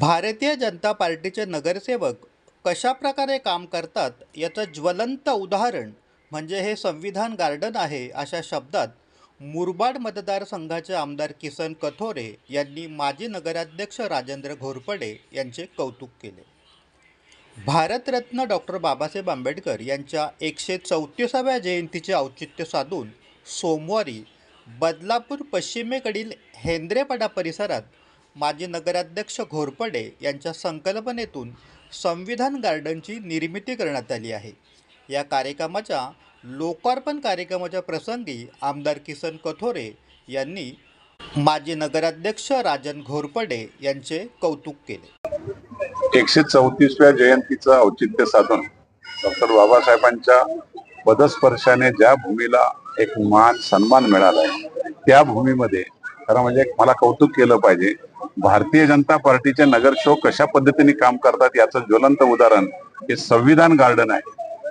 भारतीय जनता पार्टीचे नगरसेवक कशा प्रकारे काम करतात याचं ज्वलंत उदाहरण म्हणजे हे संविधान गार्डन आहे अशा शब्दात मुरबाड मतदारसंघाचे आमदार किसन कथोरे यांनी माजी नगराध्यक्ष राजेंद्र घोरपडे यांचे कौतुक केले. भारतरत्न डॉक्टर बाबासाहेब आंबेडकर यांच्या एकशे चौतीसाव्या जयंतीचे औचित्य साधून सोमवारी बदलापूर पश्चिमेकडील हेंद्रेपाडा परिसरात माजी नगराध्यक्ष घोरपडे यांच्या संकल्पनेतून संविधान गार्डनची निर्मिती करण्यात आली आहे. या कार्यक्रमाच्या लोकार्पण कार्यक्रमाच्या प्रसंगी आमदार किसन कथोरे यांनी माजी नगराध्यक्ष राजन घोरपडे यांचे कौतुक केले. एकशे चौतीसव्या जयंतीचं औचित्य साधून डॉक्टर बाबासाहेबांच्या पदस्पर्शाने ज्या भूमीला एक मान सन्मान मिळालाय त्या भूमीमध्ये खरं म्हणजे एक मला कौतुक केलं पाहिजे. भारतीय जनता पार्टीचे नगरसेवक कशा पद्धतीने काम करतात याचं ज्वलंत उदाहरण हे संविधान गार्डन आहे.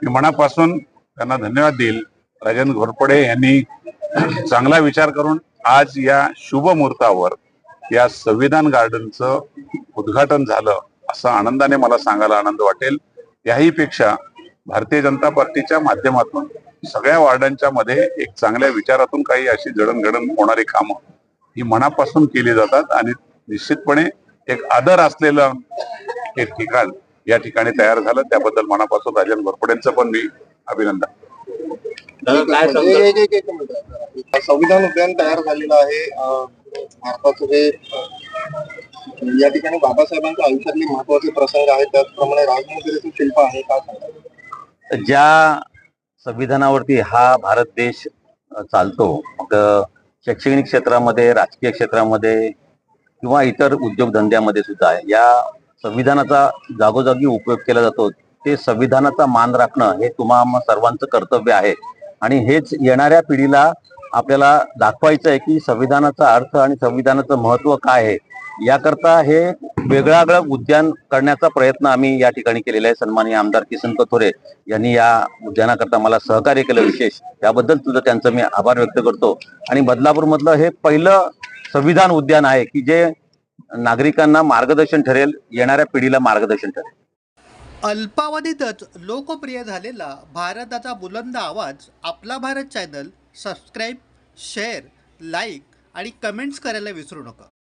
मी मनापासून त्यांना धन्यवाद देईल. राजन घोरपडे यांनी चांगला विचार करून आज या शुभ मुहूर्तावर या संविधान गार्डनचं उद्घाटन झालं असं आनंदाने मला सांगायला आनंद वाटेल. याही पेक्षा भारतीय जनता पार्टीच्या माध्यमातून सगळ्या वार्डांच्या मध्ये एक चांगल्या विचारातून काही अशी जडणघडण होणारी कामं ही मनापासून केली जातात आणि निश्चितपणे एक आदर असलेलं हे ठिकाण या ठिकाणी तयार झालं. त्याबद्दल मनापासून राजन घोरपडेंचं पण मी अभिनंदन. एक- एक- एक. संविधान उद्यान तयार झालेलं आहे. भारताचं हे अं, या ठिकाणी बाबासाहेबांच्या आयुष्यातले महत्त्वाचे प्रसंग आहेत त्याचप्रमाणे राजमुद्रेचं शिल्प आहे सांगा ज्या संविधानावरती हा भारत देश चालतो मग शैक्षणिक क्षेत्रामध्ये राजकीय क्षेत्रामध्ये किंवा इतर उद्योगधंद्यामध्ये सुद्धा आहे. या संविधानाचा जागोजागी उपयोग केला जातो. ते संविधानाचा मान राखणं हे तुम्हा सर्वांचं कर्तव्य आहे. आणि हेच येणाऱ्या पिढीला आपल्याला दाखवायचं आहे की संविधानाचा अर्थ आणि संविधानाचं महत्त्व काय आहे. याकरता हे वेगळागळं उद्यान करण्याचा प्रयत्न आम्ही या ठिकाणी केलेला आहे. सन्माननीय आमदार किसन कथोरे यांनी या उद्यानाकरता मला सहकार्य केलं विशेष. त्याबद्दल सुद्धा त्यांचं मी आभार व्यक्त करतो. आणि बदलापूर मधलं हे पहिलं संविधान उद्यान आहे की जे नागरिकांना मार्गदर्शन ठरेल येणाऱ्या पिढीला मार्गदर्शन ठरेल. अल्पावधीतच लोकप्रिय झालेला भारताचा बुलंद आवाज आपला Bharat channel subscribe share like आणि कमेंट्स करायला विसरू नका.